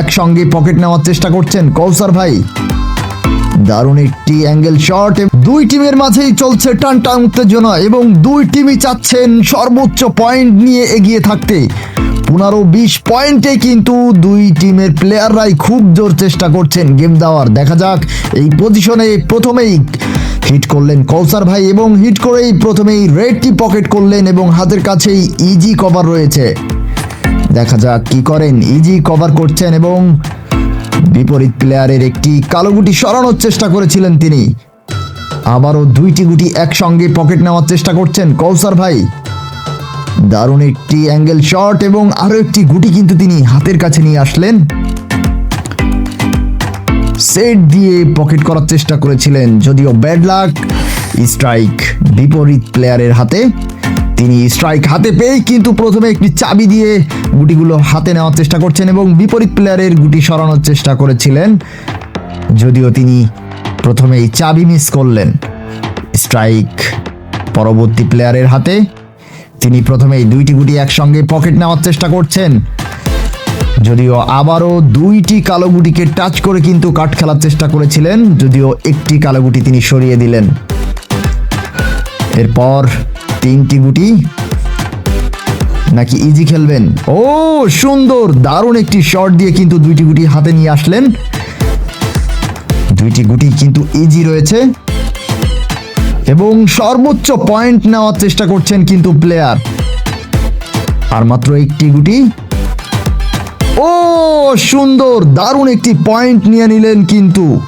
একসঙ্গে পকেট নেওয়ার চেষ্টা করছেন কৌসার ভাই। দারুণ একটি অ্যাঙ্গেল শট দুই টিমের মাঝেই চলছে টান টান উত্তেজনা এবং দুই টিমই চাচ্ছেন সর্বোচ্চ পয়েন্ট নিয়ে এগিয়ে থাকতে। পনেরো বিশ পয়েন্টে কিন্তু দুই টিমের প্লেয়াররাই খুব জোর চেষ্টা করছেন গেম দেওয়ার। দেখা যাক এই পজিশনে প্রথমেই হিট করলেন কৌসার ভাই এবং হিট করেই প্রথমেই রেডটি পকেট করলেন এবং হাতের কাছেই ইজি কভার রয়েছে। দেখা যাক কি করেন। ইজি কভার করছেন এবং বিপরীত প্লেয়ারের একটি কালো গুটি সরানোর চেষ্টা করেছিলেন তিনি। আবারও দুইটি গুটি একসঙ্গে পকেট নেওয়ার চেষ্টা করছেন কৌসার ভাই। দারুণ একটি অ্যাঙ্গেল শট এবং আরও একটি গুটি কিন্তু তিনি হাতের কাছে নিয়ে আসলেন। সেট দিয়ে পকেট করার চেষ্টা করেছিলেন, যদিও ব্যাড লাক স্ট্রাইক বিপরীত প্লেয়ারের হাতে। তিনি স্ট্রাইক হাতে পেয়েই কিন্তু প্রথমে একটি চাবি দিয়ে গুটিগুলো হাতে নেওয়ার চেষ্টা করছেন এবং বিপরীত প্লেয়ারের গুটি সরানোর চেষ্টা করেছিলেন। যদিও তিনি প্রথমেই চাবি মিস করলেন। স্ট্রাইক পরবর্তী প্লেয়ারের হাতে তিনি প্রথমেই দুইটি গুটি একসঙ্গে পকেট নেওয়ার চেষ্টা করছেন। যদিও আবারও দুইটি কালো গুটিকে টাচ করে কিন্তু কাট খেলার চেষ্টা করেছিলেন। যদিও একটি কালো গুটি তিনি সরিয়ে দিলেন। এরপর তিনটি গুটি নাকি ইজি খেলবেন? ও, সুন্দর, দারুণ একটি শট দিয়ে কিন্তু দুইটি গুটি হাতে নিয়ে আসলেন। দুইটি গুটি কিন্তু ইজি রয়েছে। এবং সর্বোচ্চ পয়েন্ট নেওয়ার চেষ্টা করছেন কিন্তু প্লেয়ার আর মাত্র একটি গুটি ও, সুন্দর, দারুণ একটি পয়েন্ট নিয়ে নিলেন কিন্তু।